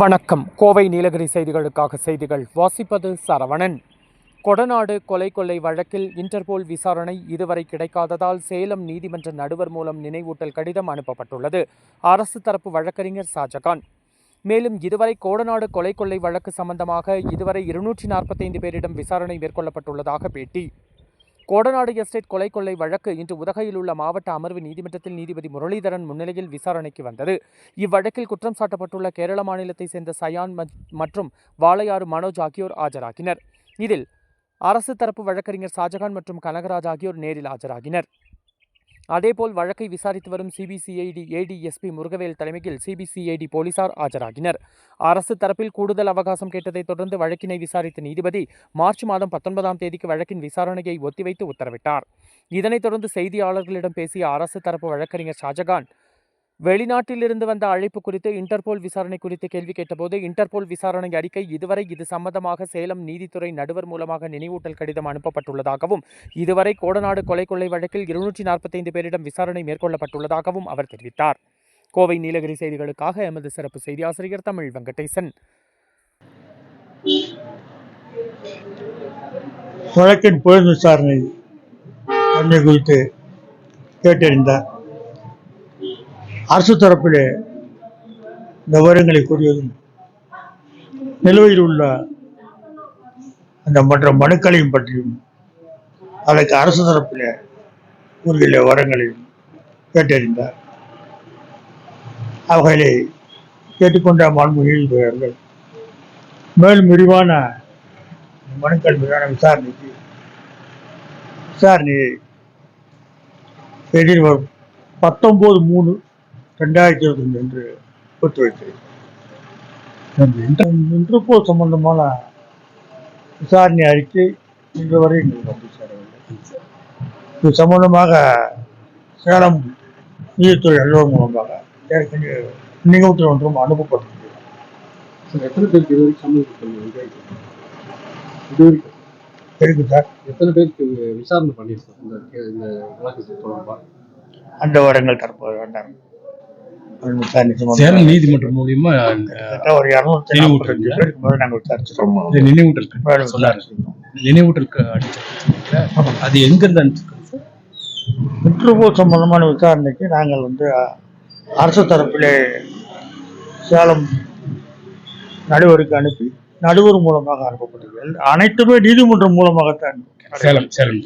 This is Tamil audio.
வணக்கம். கோவை நீலகிரி செய்திகளுக்காக செய்திகள். வாசிப்பது சரவணன். கொடநாடு கொலை கொள்ளை வழக்கில் இன்டர்போல் விசாரணை இதுவரை கிடைக்காததால் சேலம் நீதிமன்ற நடுவர் மூலம் நினைவூட்டல் கடிதம் அனுப்பப்பட்டுள்ளது. அரசு தரப்பு வழக்கறிஞர் ஷாஜகான். மேலும் இதுவரை கோடநாடு கொலை கொள்ளை வழக்கு சம்பந்தமாக இதுவரை இருநூற்றி நாற்பத்தைந்து பேரிடம் விசாரணை மேற்கொள்ளப்பட்டுள்ளதாக பேட்டி. கோடநாடு எஸ்டேட் கொலை கொள்ளை வழக்கு இன்று உதகையில் உள்ள மாவட்ட அமர்வு நீதிமன்றத்தில் நீதிபதி முரளிதரன் முன்னிலையில் விசாரணைக்கு வந்தது. இவ்வழக்கில் குற்றம் சாட்டப்பட்டுள்ள கேரள மாநிலத்தை சேர்ந்த சயான் மற்றும் வாளையாறு மனோஜ் ஆகியோர் ஆஜராகினர். இதில் அரசு தரப்பு வழக்கறிஞர் ஷாஜகான் மற்றும் கனகராஜ் ஆகியோர் நேரில் ஆஜராகினர். அதேபோல் வழக்கை விசாரித்து வரும் சிபிசிஐடி ஏடிஎஸ்பி முருகவேல் தலைமையில் சிபிசிஐடி போலீசார் ஆஜராகினர். அரசு தரப்பில் கூடுதல் அவகாசம் கேட்டதைத் தொடர்ந்து வழக்கினை விசாரித்த நீதிபதி மார்ச் மாதம் பத்தொன்பதாம் தேதிக்கு வழக்கின் விசாரணையை ஒத்திவைத்து உத்தரவிட்டார். இதனைத் தொடர்ந்து செய்தியாளர்களிடம் பேசிய அரசு தரப்பு வழக்கறிஞர் ஷாஜகான் வெளிநாட்டிலிருந்து வந்த அழைப்பு குறித்து இன்டர்போல் விசாரணை குறித்து கேள்வி கேட்டபோது இன்டர்போல் விசாரணை அறிக்கை இதுவரை இது சம்பந்தமாக சேலம் நீதித்துறை நடுவர் மூலமாக நினைவூட்டல் கடிதம் அனுப்பப்பட்டுள்ளதாகவும் இதுவரை கோடநாடு கொலை கொள்ளை வழக்கில் இருநூற்றி நாற்பத்தைந்து பேரிடம் விசாரணை மேற்கொள்ளப்பட்டுள்ளதாகவும் அவர் தெரிவித்தார். கோவை நீலகிரி செய்திகளுக்காக எமது சிறப்பு செய்தி ஆசிரியர் தமிழ் வெங்கடேசன். வழக்கின் புலன் விசாரணை தன்மை குறித்து கேட்டறிந்தார். அரசு தரப்பிலே இந்த விவரங்களை கூறியதும் நிலுவையில் உள்ள அந்த மற்ற மனுக்களையும் பற்றியும் அதற்கு அரசு தரப்பில் கூறியுள்ள விவரங்களையும் கேட்டறிந்தார். அவர்களை கேட்டுக்கொண்ட மாண்புகள் மேலும் விரிவான மனுக்கள் மீதான விசாரணைக்கு விசாரணையை எதிர்வரும் பத்தொன்பது மூணு ரெண்டாயிரத்தி இருபத்தி அன்று ஒத்திவைத்தது இன்டர்போல் சம்பந்தமான விசாரணை அறிக்கை இன்று வரை எங்களுக்கு வந்து சேரவில்லை. இது சம்பந்தமாக சேலம் நீதித்துறை அலுவலகம் மூலமாக ஏற்கனவே நிகழ்ச்சி ஒன்றும் அனுப்பப்பட்டிருக்கிறது. எத்தனை பேருக்கு இது வரைக்கும் இருக்கு சார்? எத்தனை பேருக்கு விசாரணை பண்ணியிருக்கோம் இந்த வழக்கு தொடர்பா அந்த விவரங்கள் தற்போது வேண்டாம் சேலம் நீதிமன்றம் மூலியமா ஒரு இரநூத்தி நினைவூட்டல் பேருக்கு மேல நாங்கள் விசாரிச்சிருக்கோம். இந்த நினைவூட்டல் சொன்னாரு. அது எங்க இருந்து அனுப்பிச்சிருக்கோம் சார்? இன்டர்போல் சம்பந்தமான விசாரணைக்கு நாங்கள் வந்து அரசு தரப்பிலே சேலம் நடுவருக்கு அனுப்பி நடுவர் மூலமாக அனுப்பப்பட்டது. அனைத்துமே நீதிமன்றம் மூலமாகத்தான் சேலம் சேலம்.